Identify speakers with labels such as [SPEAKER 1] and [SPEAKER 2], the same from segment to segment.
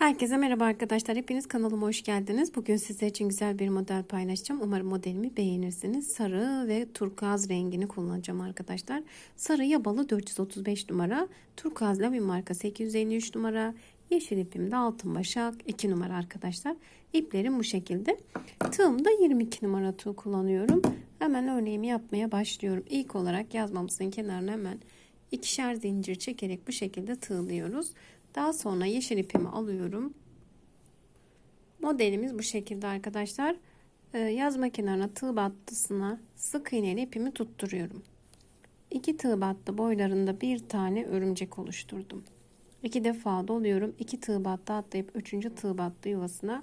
[SPEAKER 1] Herkese merhaba arkadaşlar. Hepiniz kanalıma hoş geldiniz. Bugün sizler için güzel bir model paylaşacağım. Umarım modelimi beğenirsiniz. Sarı ve turkuaz rengini kullanacağım arkadaşlar. Sarı yabalı 435 numara. Turkuaz lavin marka 853 numara. Yeşil ipim de altın başak 2 numara arkadaşlar. İplerim bu şekilde. Tığımda 22 numara tığ kullanıyorum. Hemen örneğimi yapmaya başlıyorum. İlk olarak yazmamızın kenarına hemen ikişer zincir çekerek bu şekilde tığlıyoruz. Daha sonra yeşil ipimi alıyorum. Modelimiz bu şekilde arkadaşlar. Ee, yazma kenarına tığ battısına sık iğneyle ipimi tutturuyorum. İki tığ battı boylarında bir tane örümcek oluşturdum. İki defa doluyorum. İki tığ battı atlayıp üçüncü tığ battı yuvasına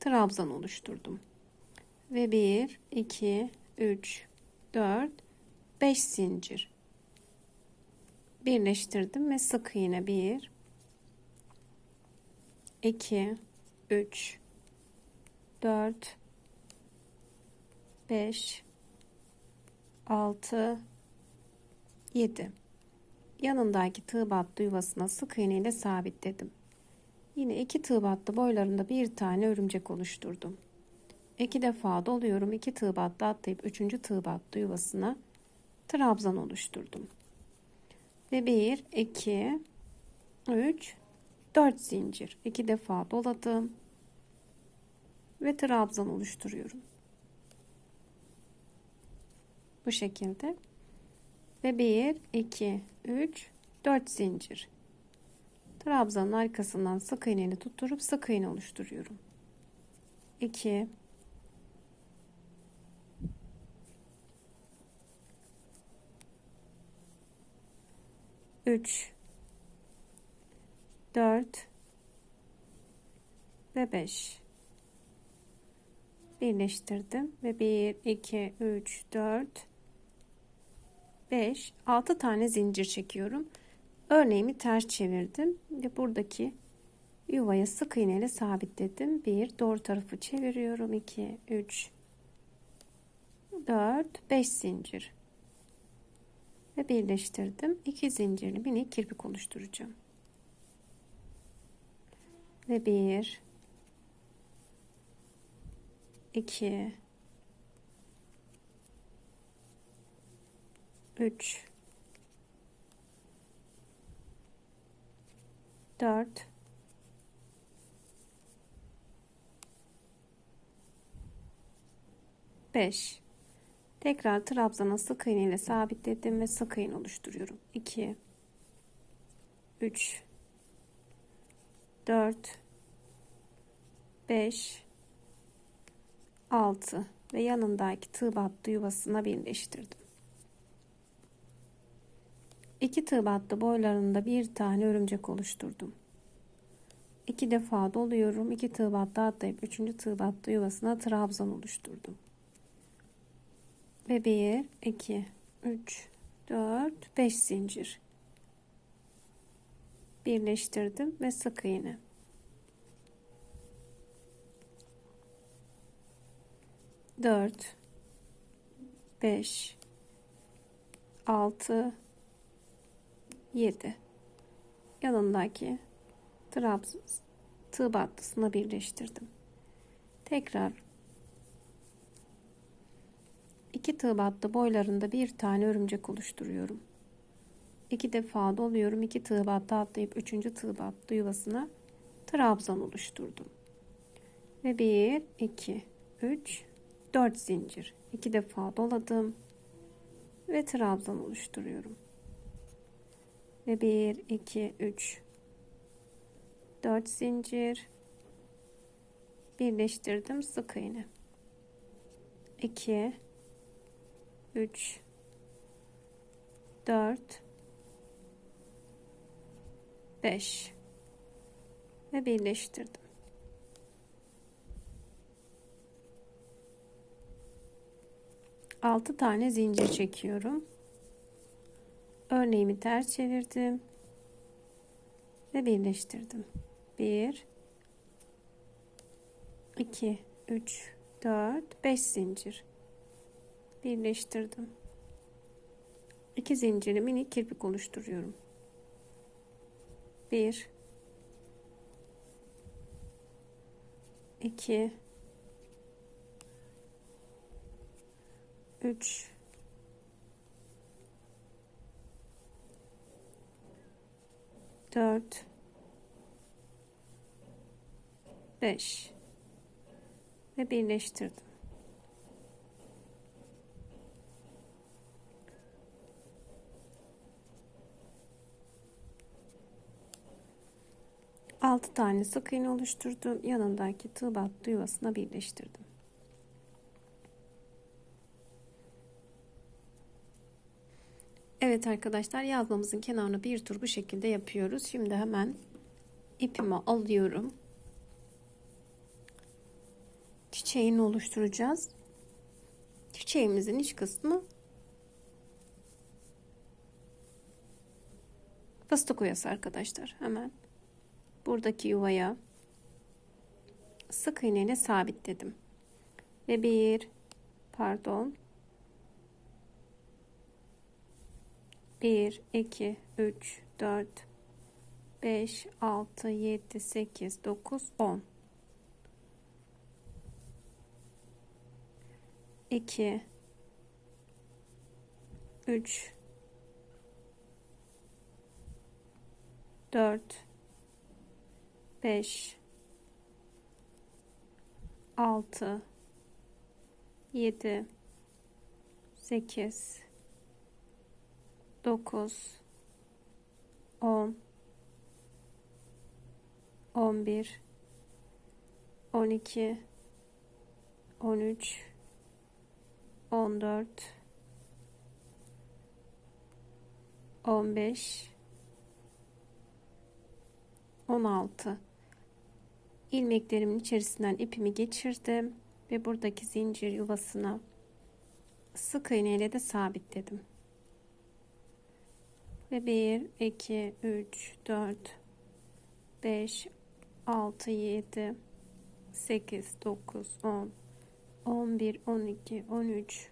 [SPEAKER 1] trabzan oluşturdum. Ve bir, iki, üç, dört, beş zincir birleştirdim ve sık iğne bir 2 3 4 5 6 7 yanındaki tığ battı yuvasına sık iğne ile sabitledim. Yine iki tığ battı boylarında bir tane örümcek oluşturdum. İki defa doluyorum. iki tığ battı atlayıp üçüncü tığ battı yuvasına trabzan oluşturdum. Ve 1 2 3 4 zincir. 2 defa doladım. Ve trabzan oluşturuyorum. Bu şekilde. Ve 1 2 3 4 zincir. Trabzanın arkasından sık iğneni tutturup sık iğne oluşturuyorum. 2 3 4 ve 5 birleştirdim ve 1 2 3 4 5 6 tane zincir çekiyorum. Örneğimi ters çevirdim ve buradaki yuvaya sık iğne ile sabitledim. 1 doğru tarafı çeviriyorum. 2 3 4 5 zincir. Ve birleştirdim. 2 zincirli minik kirpik oluşturacağım ve bir iki üç dört beş. Tekrar trabzana sık iğne ile sabitledim ve sık iğne oluşturuyorum. 2 3 4 5 6 ve yanındaki tığ battı yuvasına birleştirdim. 2 tığ battı boylarında bir tane örümcek oluşturdum. 2 defa doluyorum. 2 tığ battı atlayıp 3. tığ battı yuvasına trabzan oluşturdum. Ve 1 2 3 4 5 zincir birleştirdim ve sık iğne. Dört, beş, altı, yedi. Yanındaki trabzan tığ battısına birleştirdim. Tekrar iki tığ battı boylarında bir tane örümcek oluşturuyorum iki defa doluyorum. iki tığ battı atlayıp üçüncü tığ battı yuvasına trabzan oluşturdum. Ve bir, iki, üç, dört zincir. iki defa doladım ve trabzan oluşturuyorum. Ve bir, iki, üç, dört zincir birleştirdim sık iğne. 2 3 4 5 ve birleştirdim. Altı tane zincir çekiyorum. Örneğimi ters çevirdim ve birleştirdim. 1 2 3 4 5 zincir birleştirdim. 2 zinciri minik kirpik oluşturuyorum. 1 2 3 4 5 ve birleştirdim. Altı tane sık iğne oluşturdum. Yanındaki tığ battı yuvasına birleştirdim. Evet arkadaşlar yazmamızın kenarını bir tur bu şekilde yapıyoruz. Şimdi hemen ipimi alıyorum. Çiçeğini oluşturacağız. Çiçeğimizin iç kısmı fıstık oyası arkadaşlar. Hemen buradaki yuvaya sık iğneyle sabitledim. Ve bir pardon 1 2 3 4 5 6 7 8 9 10 2 3 4 5 6 7 8 9 10 11 12 13 14 15 16 ilmeklerimin içerisinden ipimi geçirdim ve buradaki zincir yuvasına sık iğne ile de sabitledim. Ve 1 2 3 4 5 6 7 8 9 10 11 12 13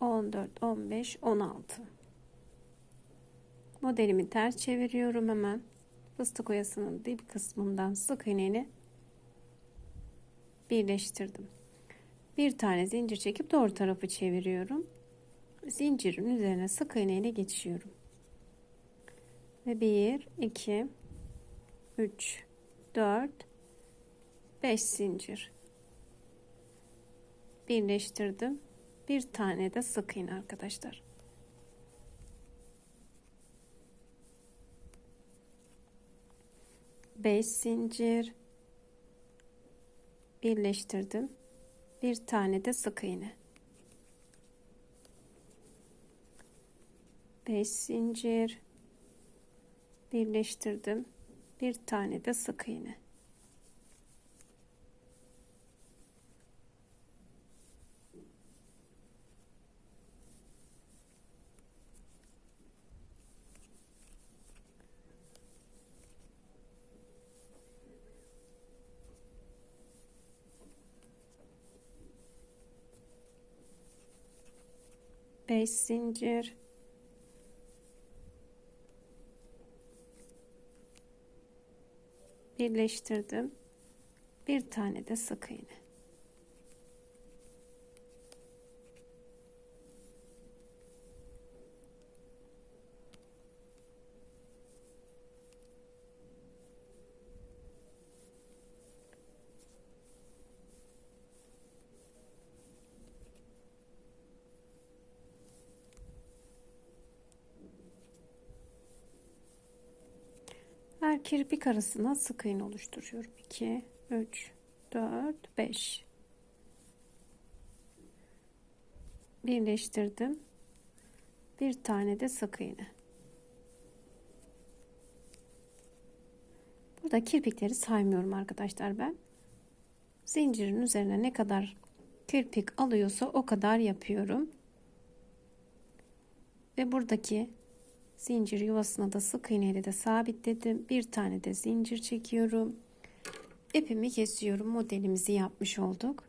[SPEAKER 1] 14 15 16 modelimi ters çeviriyorum hemen fıstık oyasının dip kısmından sık iğneyle birleştirdim bir tane zincir çekip doğru tarafı çeviriyorum zincirin üzerine sık iğneyle geçiyorum ve 1 2 3 4 5 zincir birleştirdim. Bir tane de sık iğne arkadaşlar. Beş zincir birleştirdim. Bir tane de sık iğne. Beş zincir birleştirdim. Bir tane de sık iğne. 5 zincir birleştirdim. Bir tane de sık iğne Her kirpik arasına sık iğne oluşturuyorum. 2, 3, 4, 5. Birleştirdim. Bir tane de sık iğne. Burada kirpikleri saymıyorum arkadaşlar ben. Zincirin üzerine ne kadar kirpik alıyorsa o kadar yapıyorum. Ve buradaki zincir yuvasına da sık iğneyle de sabitledim. Bir tane de zincir çekiyorum. İpimi kesiyorum. Modelimizi yapmış olduk.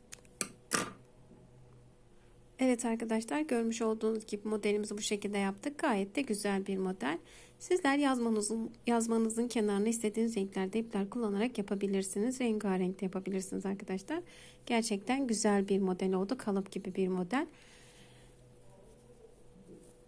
[SPEAKER 1] Evet arkadaşlar görmüş olduğunuz gibi modelimizi bu şekilde yaptık. Gayet de güzel bir model. Sizler yazmanızın, yazmanızın kenarına istediğiniz renklerde ipler kullanarak yapabilirsiniz. Rengarenk de yapabilirsiniz arkadaşlar. Gerçekten güzel bir model oldu. Kalıp gibi bir model.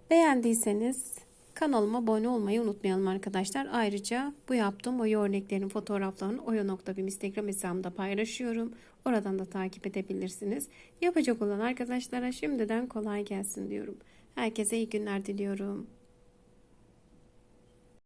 [SPEAKER 1] Beğendiyseniz kanalıma abone olmayı unutmayalım arkadaşlar. Ayrıca bu yaptığım oya örneklerin fotoğraflarını oya.bim Instagram hesabımda paylaşıyorum. Oradan da takip edebilirsiniz. Yapacak olan arkadaşlara şimdiden kolay gelsin diyorum. Herkese iyi günler diliyorum.